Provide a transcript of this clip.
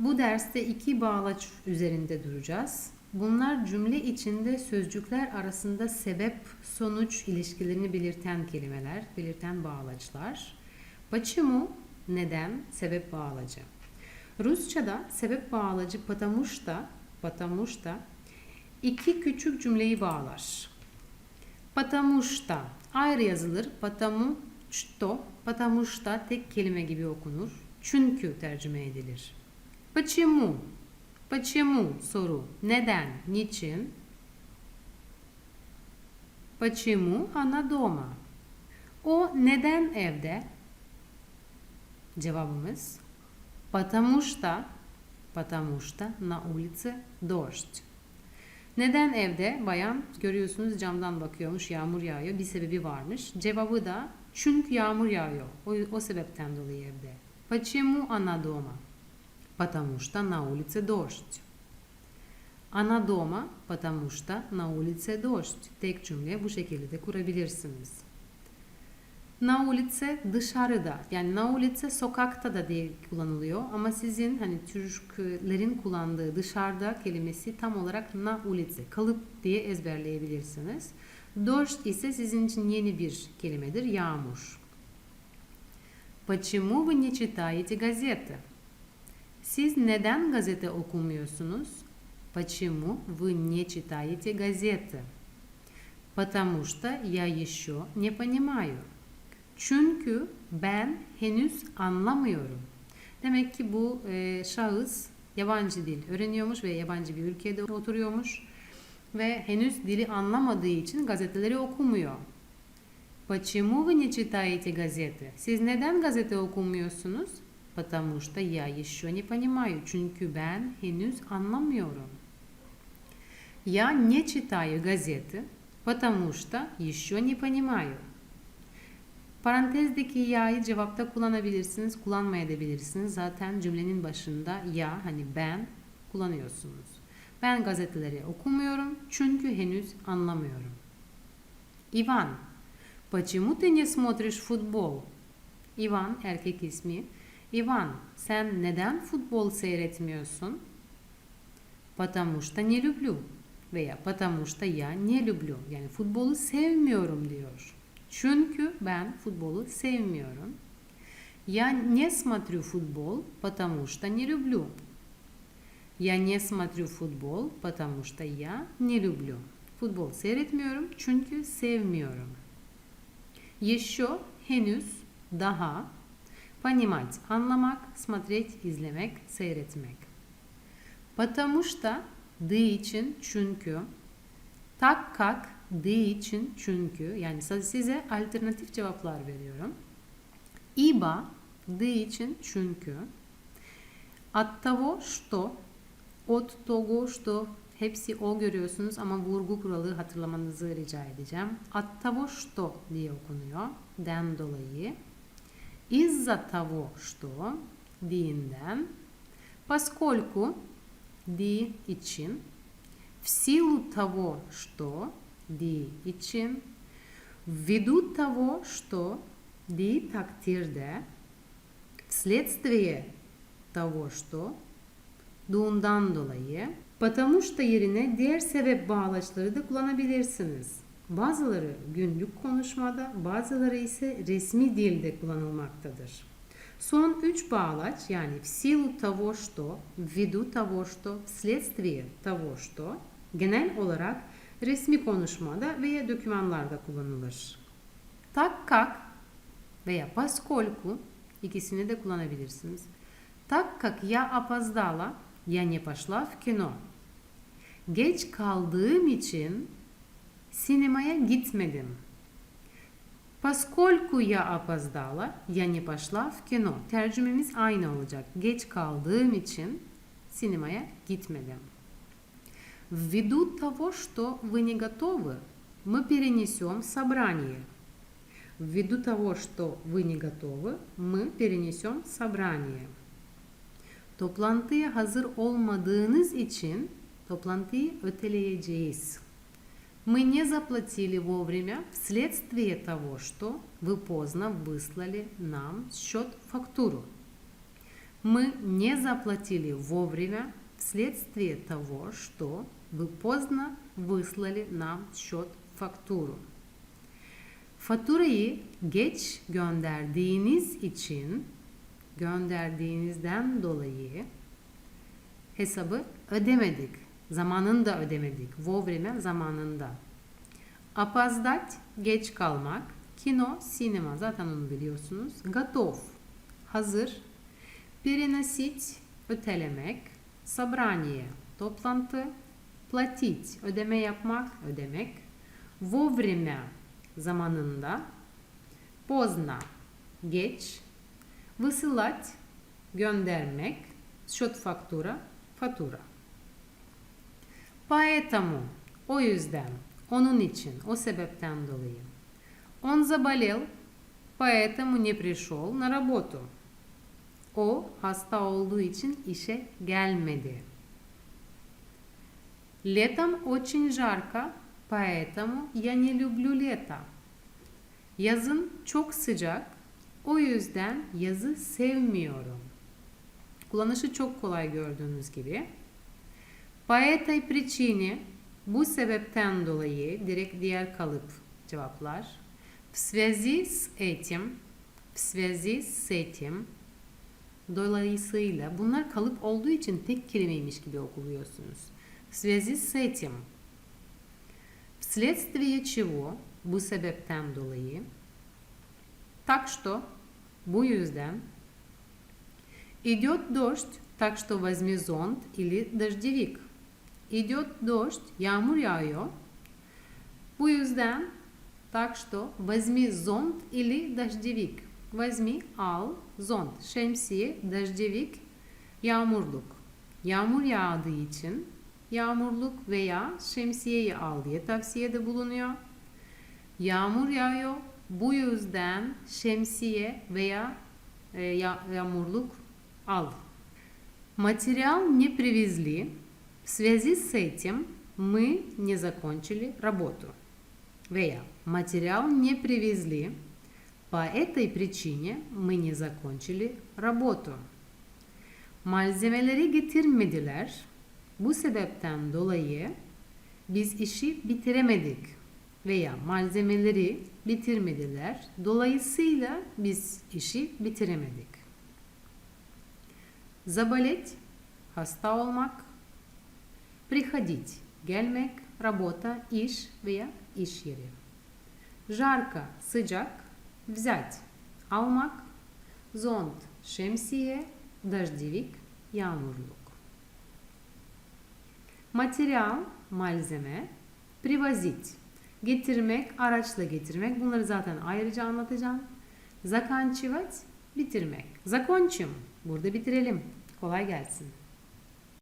Bu derste iki bağlaç üzerinde duracağız. Bunlar cümle içinde sözcükler arasında sebep sonuç ilişkilerini belirten kelimeler, belirten bağlaçlar. Почему neden sebep bağlacı. Rusçada sebep bağlacı потому что, потому что iki küçük cümleyi bağlar. Потому что ayrı yazılır. Потому что, потому что tek kelime gibi okunur. Çünkü tercüme edilir. Почему? Почему soru. Neden? Niçin? Почему она дома? O neden evde? Cevabımız Потому что Потому что на улице дождь. Neden evde? Bayan görüyorsunuz camdan bakıyormuş yağmur yağıyor. Bir sebebi varmış. Cevabı da çünkü yağmur yağıyor. O, o sebepten dolayı evde. Почему она дома? Потому что на улице дождь. Она дома, потому что на улице дождь. Tek cümle bu şekilde de kurabilirsiniz. Na ulice dışarıda yani na ulice sokakta da diye kullanılıyor ama sizin hani Türklerin kullandığı dışarıda kelimesi tam olarak na ulice kalıp diye ezberleyebilirsiniz. Дождь ise sizin için yeni bir kelimedir yağmur. Почему вы не читаете газеты? Siz neden gazete okumuyorsunuz? Почему вы не читаете газеты? Потому что я еще не понимаю. Çünkü ben henüz anlamıyorum. Demek ki bu e, şahıs yabancı dil öğreniyormuş ve yabancı bir ülkede oturuyormuş ve henüz dili anlamadığı için gazeteleri okumuyor. Почему вы не читаете газеты? Siz neden gazete okumuyorsunuz? Потому что я еще не понимаю. Çünkü ben henüz anlamıyorum. Я не читаю газеты, потому что еще не понимаю. Parantezdeki ya'yı cevapta kullanabilirsiniz, kullanmayabilirsiniz. Zaten cümlenin başında ya hani ben kullanıyorsunuz. Ben gazeteleri okumuyorum çünkü henüz anlamıyorum. Ivan, почему ты не смотришь футбол? Ivan erkek ismi. Ivan, sen neden futbol seyretmiyorsun? Потому что не люблю veya потому что я не люблю. Yani futbolu sevmiyorum diyor. Çünkü ben futbolu sevmiyorum. Я не смотрю футбол, потому что не люблю. Я не смотрю футбол, потому что я не люблю. Futbol seyretmiyorum çünkü sevmiyorum. Еще henüz daha понимать anlamak, смотреть izlemek, seyretmek. Потому что dı için çünkü tak kak dı için çünkü yani size alternatif cevaplar veriyorum. İba dı için çünkü от того что от того что hepsi o görüyorsunuz ama vurgu kuralı hatırlamanızı rica edeceğim. От того что diye okunuyor. Den dolayı. Из-за того что diğinden. Поскольку di için. В силу того что di için. Ввиду того что di takdirde. Вследствие того что dolayı. Потому что yerine diğer sebep bağlaçları da kullanabilirsiniz. Bazıları günlük konuşmada, bazıları ise resmi dilde kullanılmaktadır. Son üç bağlaç yani в силу того что, ввиду того что, вследствие того что genel olarak resmi konuşmada veya dokümanlarda kullanılır. Tak kak veya поскольку ikisini de kullanabilirsiniz. Так как я опоздала, я не пошла в кино. Geç kaldığım için sinemaya gitmedim. Поскольку я опоздала, я не пошла в кино. Tercümemiz aynı olacak. Geç kaldığım için sinemaya gitmedim. Ввиду того, что вы не готовы, мы перенесем собрание. Ввиду того, что вы не готовы, мы перенесем собрание. Toplantıya hazır olmadığınız için toplantıyı öteleyeceğiz. Мы не заплатили вовремя вследствие того, что вы поздно выслали нам счет-фактуру. Мы не заплатили вовремя вследствие того, что вы поздно выслали нам счет fakturu. Faturayı geç gönderdiğiniz için gönderdiğinizden dolayı hesabı ödemedik. Zamanında ödemedik. Vovремя zamanında. Опоздать geç kalmak. Kino, sinema zaten onu biliyorsunuz. Готов hazır. Переносить ötelemek. Собрание toplantı. Платить ödeme yapmak, ödemek. Vovремя zamanında. Поздно geç. Высылать göndermek. Счет фактура fatura. Поэтому o yüzden, onun için, o sebepten dolayı. Он заболел, поэтому не пришел на работу. O hasta olduğu için işe gelmedi. Летом очень жарко, поэтому я не люблю лето. Yazın çok sıcak, o yüzden yazı sevmiyorum. Kullanışı çok kolay gördüğünüz gibi. По этой причине bu sebepten dolayı direkt diğer kalıp cevaplar. В связи с этим в связи с этим dolayısıyla bunlar kalıp olduğu için tek kelimeymiş gibi okuluyorsunuz. В связи с этим вследствие чего bu sebepten dolayı так что bu yüzden Идет дождь, так что возьми зонт или дождевик. Идет дождь, yağmur yağıyor. Bu yüzden так что возьми зонт или дождевик. Возьми al, zont, şemsiye, dождевик, yağmurluk. Yağmur yağdığı için yağmurluk veya şemsiyeyi al diye tavsiyede bulunuyor. Yağmur yağıyor. Bu yüzden şemsiye veya e, ya- yağmurluk al. Материал не привезли. В связи с этим мы не закончили работу. Veya материал не привезли. По этой причине мы не закончили работу. Malzemeleri getirmediler. Bu sebepten dolayı biz işi bitiremedik veya malzemeleri bitirmediler. Dolayısıyla biz işi bitiremedik. Заболеть – hasta olmak. Приходить – gelmek, работа, iş veya iş yeri. Жарко – sıcak. Взять – almak. Зонт – şemsiye. Дождевик – yağmurluk. Материал – malzeme. Привозить – getirmek, araçla getirmek. Bunları zaten ayrıca anlatacağım. Заканчивать – bitirmek. Закончим – burada bitirelim. Kolay gelsin.